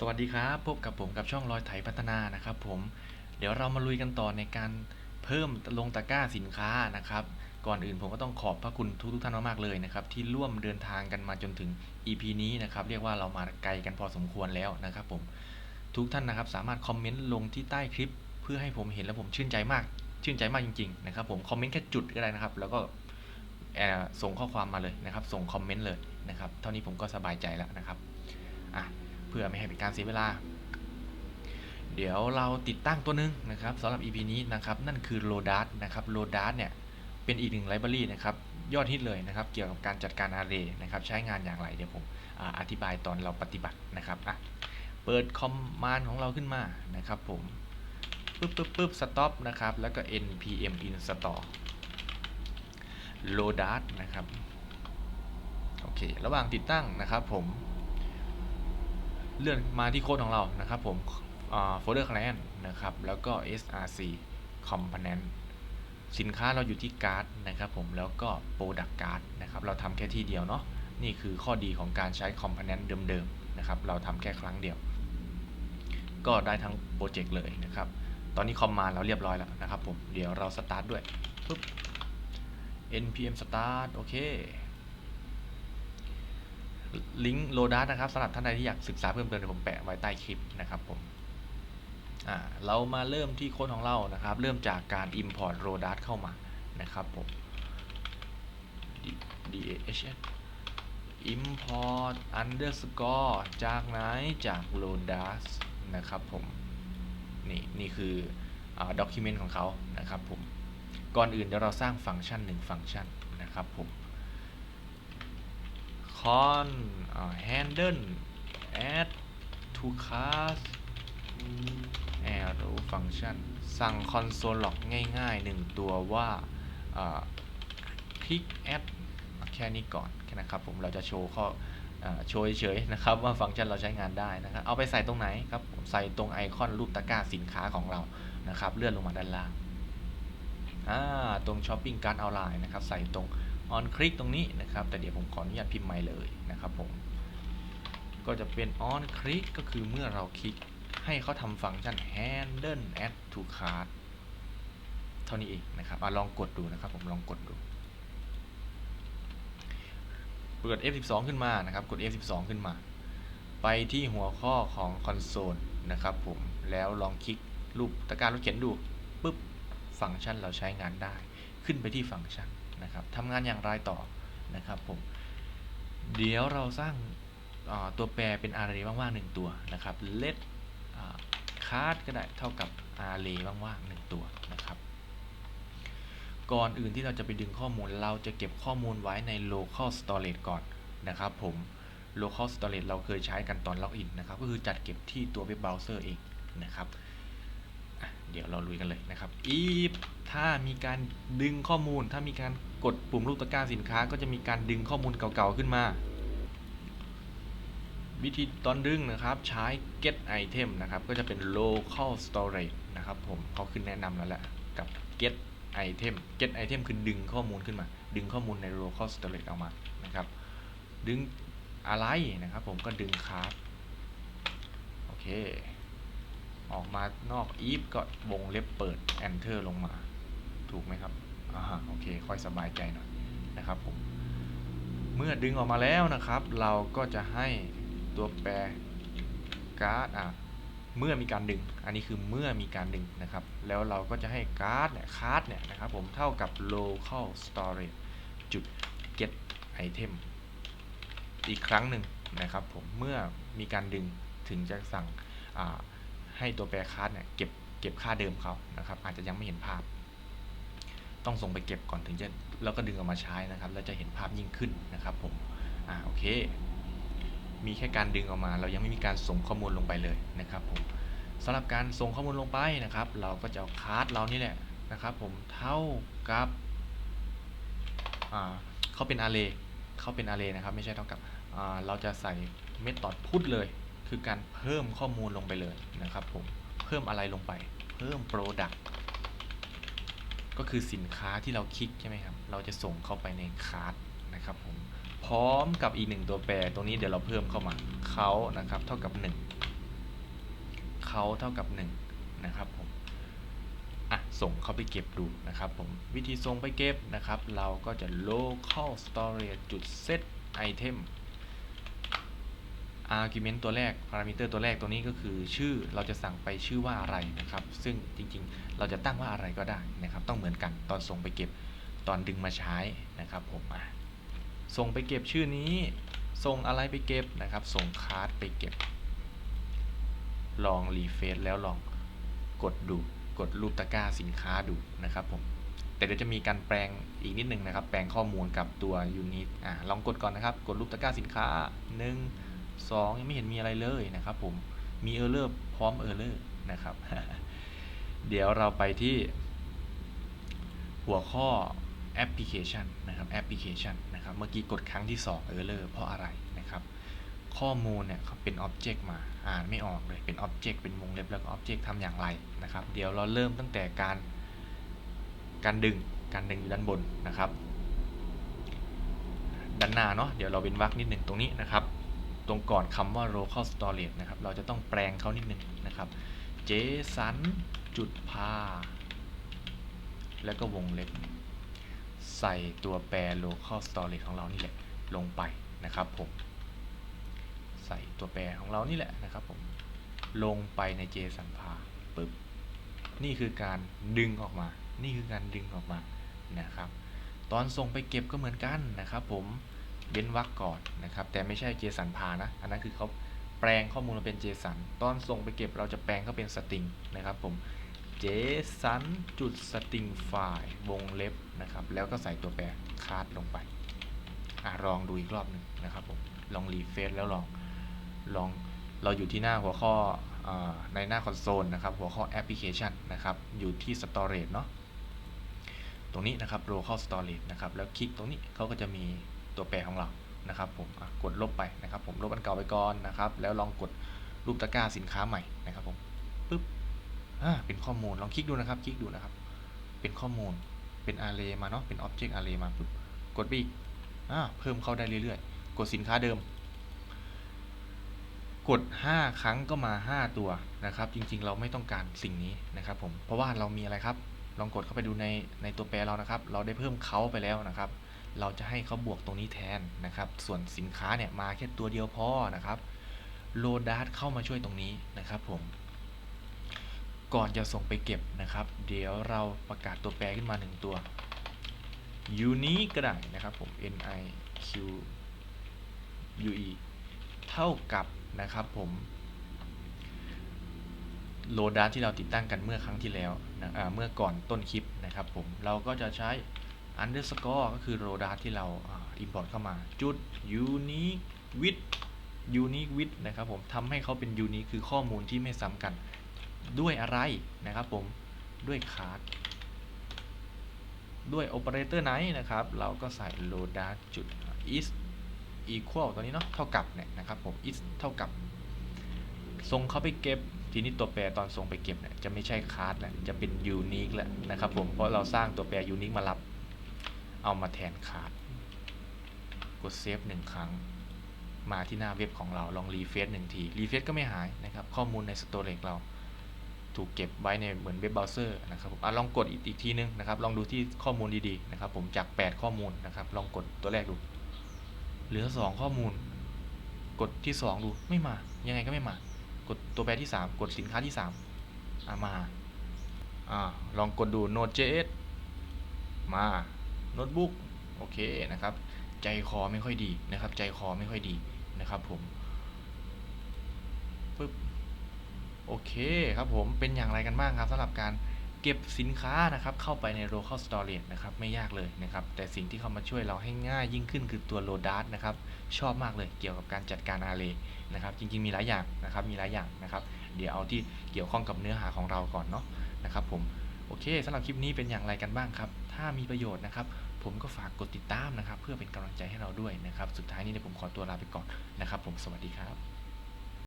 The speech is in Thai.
สวัสดีครับ พบกับผมกับช่องรอยไถพัฒนานะครับผมเดี๋ยวเรามาลุยกันต่อในการเพิ่มลงตะกร้าสินค้านะครับ ก่อนอื่นผมก็ต้องขอบพระคุณทุกทุกท่านมากๆเลยนะครับ ที่ร่วมเดินทางกันมาจนถึง EP นี้นะครับ เรียกว่าเรามาไกลกันพอสมควรแล้วนะครับผมทุกท่านนะครับสามารถคอมเมนต์ลงที่ใต้คลิป เพื่อให้ผมเห็นแล้วผมชื่นใจมาก ชื่นใจมากจริงๆนะครับผมคอมเมนต์แค่จุดก็ได้นะครับ แล้วก็ส่งข้อความมาเลยนะครับ ส่งคอมเมนต์เลยนะครับ เท่านี้ผมก็สบายใจแล้วนะครับอะ เพื่อไม่ให้เป็นการเสียเวลา เดี๋ยวเราติดตั้งตัวหนึงนะครับสำหรับ EP นี้นะครับนั่นคือ l o d a s นะครับ l o d a s เนี่ยเป็นอีกหนึ่งไลบรารีนะครับยอดฮิตเลยนะครับเกี่ยวกับการจัดการ array นะครับใช้งานอย่างไรเดี๋ยวผมออธิบายตอนเราปฏิบัตินะครับอะเปิดคอมมานด์ของเราขึ้นมานะครับผมปึ๊บปึ๊บปึ๊บ stop นะครับ แล้วก็ npm install l o d a s นะครับ โอเค ระหว่างติดตั้งนะครับผม เลื่อนมาที่โค้ดของเรานะครับผมโฟลเดอร์คล n นนะครับ แล้วก็ src component สินค้าเราอยู่ที่การ์ดนะครับผมแล้วก็ product card นะครับ เราทำแค่ที่เดียวเนาะนี่คือข้อดีของการใช้ component เดิมๆนะครับ เราทำแค่ครั้งเดียว ก็ได้ทั้งโปรเจกต์เลยนะครับ ตอนนี้คอมมาเราเรียบร้อยแล้วนะครับผมเดี๋ยวเราสตาร์ทด้วยปุ๊บ npm start โอเค ลิงก์โลดัสนะครับสำหรับท่านใดที่อยากศึกษาเพิ่มเติมเดี๋ยวผมแปะไว้ใต้คลิปนะครับผมอ่าเรามาเริ่มที่โค้ดของเรานะครับ เริ่มจากการ import r o d a s เข้ามานะครับผม DAH import underscore จากไหนจาก r o d a s นะครับผม นี่ นี่คือด็อกิเมนต์ของเขานะครับผม ก่อนอื่นเดี๋ยวเราสร้างฟังก์ชันหนึ่งฟังก์ชันนะครับผม con handle add to class arrow function สั่ง console log ง่ายๆ1ตัวว่า uh, click add แค่นี้ก่อนนะครับผมเราจะโชว์ข้อโชว์เฉยๆนะครับว่าฟังก์ชันเราใช้งานได้นะครับเอาไปใส่ตรงไหนครับผมใส่ตรงไอคอนรูปตะกร้าสินค้าของเรานะครับเลื่อนลงมาด้านล่างอ่าตรง shopping cart outline นะครับใส่ตรง on click ตรงนี้นะครับ แต่เดี๋ยวผมขออนุญาตพิมพ์ใหม่เลยนะครับผม ก็จะเป็น on click ก็คือเมื่อเราคลิกให้เขาทำฟังก์ชัน handle add to cart เท่านี้เองนะครับอลองกดดูนะครับผมลองกดดูเปิด F12 ขึ้นมานะครับ กด F12 ขึ้นมา ไปที่หัวข้อของ console นะครับผม แล้วลองคลิกรูปตะกร้ารถเข็นดูปุ๊บ ฟังก์ชันเราใช้งานได้ ขึ้นไปที่ฟังก์ชัน นะครับทำงานอย่างไรต่อนะครับผมเดี๋ยวเราสร้างตัวแปรเป็น array ว่างๆหนึ่งตัวนะครับ let card ก็ได้เท่ากับ array ว่างๆหนึ่งตัวนะครับก่อนอื่นที่เราจะไปดึงข้อมูลเราจะเก็บข้อมูลไว้ใน local storage ก่อนนะครับผม local storage เราเคยใช้กันตอนล็อกอินนะครับก็คือจัดเก็บที่ตัวเว็บเบราว์เซอร์เองนะครับเดี๋ยวเราลุยกันเลยนะครับ if ถ้ามีการดึงข้อมูลถ้ามีการ กดปุ่มรูปตะกร้าสินค้าก็จะมีการดึงข้อมูลเก่าๆขึ้นมา วิธีตอนดึงนะครับใช้ get item นะครับ ก็จะเป็น local storage นะครับผมเขาขึ้นแนะนำแล้วแหละกับ get item get item คือดึงข้อมูลขึ้นมา ดึงข้อมูลใน local storage ออกมานะครับ ดึงอะไรนะครับผมก็ดึงคาร์โอเค ออกมานอก if ก็วงเล็บเปิด enter ลงมา ถูกไหมครับ อ่าโอเค ค่อยสบายใจหน่อยนะครับผม เมื่อดึงออกมาแล้วนะครับ เราก็จะให้ตัวแปรการ์ดอะเมื่อมีการดึง อันนี้คือเมื่อมีการดึงนะครับ แล้วเราก็จะให้การ์ดเนี่ยคาร์ดเนี่ยนะครับผมเท่ากับ local storage จุด get item อีกครั้งหนึ่งนะครับผม เมื่อมีการดึงถึงจะสั่งให้ตัวแปรคาร์ดเนี่ยเก็บเก็บค่าเดิมเขานะครับ อาจจะยังไม่เห็นภาพ ต้องส่งไปเก็บก่อนถึงจะแล้วก็ดึงออกมาใช้นะครับแล้วจะเห็นภาพยิ่งขึ้นนะครับผมอ่าโอเค มีแค่การดึงออกมา เรายังไม่มีการส่งข้อมูลลงไปเลยนะครับผมสำหรับการส่งข้อมูลลงไปนะครับ เราก็จะเอาคาร์ดเรานี่แหละนะครับ ผมเท่ากับอ่าเขาเป็นอาร์เรย์เขาเป็นอาร์เรย์นะครับ ไม่ใช่เท่ากับอ่าเราจะใส่เมธอดพุทเลยคือการเพิ่มข้อมูลลงไปเลยนะครับผมเพิ่มอะไรลงไป เพิ่ม Product ก็คือสินค้าที่เราคลิกใช่ไหมครับ เราจะส่งเข้าไปในคาร์ดนะครับผม พร้อมกับอีกหนึ่งตัวแปรตรงนี้เดี๋ยวเราเพิ่มเข้ามาเขานะครับ เท่ากับเขาเท่ากับ 1 นะครับผมอะส่งเข้าไปเก็บดูนะครับผม วิธีส่งไปเก็บนะครับ เราก็จะ local storage จุด set item argument ตัวแรก parameter ตัวแรกตัวนี้ก็คือชื่อเราจะสั่งไปชื่อว่าอะไรนะครับ ซึ่งจริงๆ เราจะตั้งว่าอะไรก็ได้นะครับ ต้องเหมือนกันตอนส่งไปเก็บตอนดึงมาใช้นะครับผมส่งไปเก็บชื่อนี้ ส่งอะไรไปเก็บนะครับ ส่งคาร์ดไปเก็บ ลองรีเฟซแล้วลองกดดู กดรูปตะกร้าสินค้าดูนะครับผม แต่เดี๋ยวจะมีการแปลงอีกนิดนึงนะครับ แปลงข้อมูลกับตัวยูนิต อ่า ลองกดก่อนนะครับ กดรูปตะกร้าสินค้า 1 2 ยังไม่เห็นมีอะไรเลยนะครับผมมีเออร์เลอร์พร้อมเออร์เลอร์นะครับ เดี๋ยวเราไปที่หัวข้อแอปพลิเคชันนะครับแอปพลิเคชันนะครับเมื่อกี้กดครั้งที่2เออร์เลอร์เพราะอะไรนะครับ ข้อมูลเนี่ยเขาเป็นอ็อบเจกต์มาอ่านไม่ออกเลยเป็นอ็อบเจกต์เป็นวงเล็บแล้วก็อ็อบเจกต์ทำอย่างไรนะครับ เดี๋ยวเราเริ่มตั้งแต่การการดึงการดึงอยู่ด้านบนนะครับ ด้านหน้าเนาะเดี๋ยวเราเป็นวรรคนิดหนึ่งตรงนี้นะครับ ตรงก่อนคำว่า local storage นะครับ เราจะต้องแปลงเขานิดหนึ่งนะครับ json จุดพา แล้วก็วงเล็บ ใส่ตัวแปร local storage ของเรานี่แหละ ลงไปนะครับผม ใส่ตัวแปรของเรานี่แหละนะครับผม ลงไปใน JSON พาปึ๊บ นี่คือการดึงออกมา นี่คือการดึงออกมานะครับ ตอนส่งไปเก็บก็เหมือนกันนะครับผม เว้นวรรคก่อนนะครับ แต่ไม่ใช่ JSON พานะ อันนั้นคือเขาแปลงข้อมูลมาเป็น JSON ตอนส่งไปเก็บเราจะแปลงเขาเป็นสตริงนะครับผม JSON จุด string file วงเล็บนะครับ แล้วก็ใส่ตัวแปรคาดลงไปอลองดูอีกรอบหนึ่งนะครับผมลองรีเฟซแล้วลองลองเราอยู่ที่หน้าหัวข้อออในหน้าคอนโซลนะครับ หัวข้อแอปพลิเคชันนะครับ อยู่ที่ storage เนาะตรงนี้นะครับ local storage นะครับ แล้วคลิกตรงนี้เขาก็จะมี ตัวแปรของเรานะครับผมกดลบไปนะครับผมลบอันเก่าไปก่อนนะครับ แล้วลองกดรูปตะกร้าสินค้าใหม่นะครับผมปึ๊บอ่าเป็นข้อมูลลองคลิกดูนะครับ คลิกดูนะครับ เป็นข้อมูลเป็น array มาเนาะเป็น object array มาปึ๊บกดไปอีกอ่าเพิ่มเข้าได้เรื่อยๆ กดสินค้าเดิม กด 5 ครั้งก็มา 5 ตัวนะครับ จริงๆ เราไม่ต้องการสิ่งนี้นะครับผมเพราะว่าเรามีอะไรครับ ลองกดเข้าไปดูในในตัวแปรเรานะครับ เราได้เพิ่มเขาไปแล้วนะครับ เราจะให้เขาบวกตรงนี้แทนนะครับ ส่วนสินค้าเนี่ยมาแค่ตัวเดียวพอนะครับโลดัสเข้ามาช่วยตรงนี้นะครับผม ก่อนจะส่งไปเก็บนะครับ เดี๋ยวเราประกาศตัวแปรขึ้นมา 1 ตัว unique ก็ได้นะครับผม n i q u e เท่ากับนะครับผมโลดัสที่เราติดตั้งกันเมื่อครั้งที่แล้วนะเมื่อก่อนต้นคลิปนะครับผม เราก็จะใช้ underscore ก็คือโลดัสที่เราอ่า import เข้ามาจุด unique with unique with นะครับผมทำให้เขาเป็น unique คือข้อมูลที่ไม่ซ้ำกัน ด้วยอะไรนะครับผมด้วยคาร์ดด้วยโอเปอเรเตอร์ไหนนะครับ เราก็ใส่ load จุด is equal ตัวนี้เนาะเท่ากับเนี่ยนะครับผม is เท่ากับส่งเขาไปเก็บทีนี้ตัวแปรตอนส่งไปเก็บเนี่ยจะไม่ใช่คาร์ดแล้วจะเป็น unique แล้วนะครับผมเพราะเราสร้างตัวแปร unique มารับ เอามาแทนคาร์ดกดเซฟหนึ่งครั้ง มาที่หน้าเว็บของเราลองรีเฟซหนึ่งทีรีเฟซก็ไม่หายนะครับ ข้อมูลใน storage เรา ถูกเก็บไว้ในเหมือนเว็บเบราว์เซอร์นะครับผมอลองกดอีกอีกทีนึงนะครับ ลองดูที่ข้อมูลดีๆนะครับ ผมจาก 8 ข้อมูลนะครับ ลองกดตัวแรกดู เหลือ 2 ข้อมูล กดที่ 2 ดูไม่มา ยังไงก็ไม่มา กดตัวแปรที่ 3 กดสินค้าที่3อะมาอ่าลองกดดู Node.js มา โน้ตบุ๊กโอเคนะครับ ใจคอไม่ค่อยดีนะครับ ใจคอไม่ค่อยดีนะครับผมปึ๊บโอเคครับผมเป็นอย่างไรกันบ้างครับสำหรับการเก็บสินค้านะครับเข้าไปใน local storage นะครับไม่ยากเลยนะครับ แต่สิ่งที่เขามาช่วยเราให้ง่ายยิ่งขึ้นคือตัว loadat นะครับชอบมากเลยเกี่ยวกับการจัดการ array นะครับ จริงๆมีหลายอย่างนะครับมีหลายอย่างนะครับ เดี๋ยวเอาที่เกี่ยวข้องกับเนื้อหาของเราก่อนเนาะนะครับผมโอเคสำหรับคลิปนี้เป็นอย่างไรกันบ้างครับ ถ้ามีประโยชน์นะครับ ผมก็ฝากกดติดตามนะครับ เพื่อเป็นกำลังใจให้เราด้วยนะครับ สุดท้ายนี้เดี๋ยวผมขอตัวลาไปก่อนนะครับ ผมสวัสดีครับ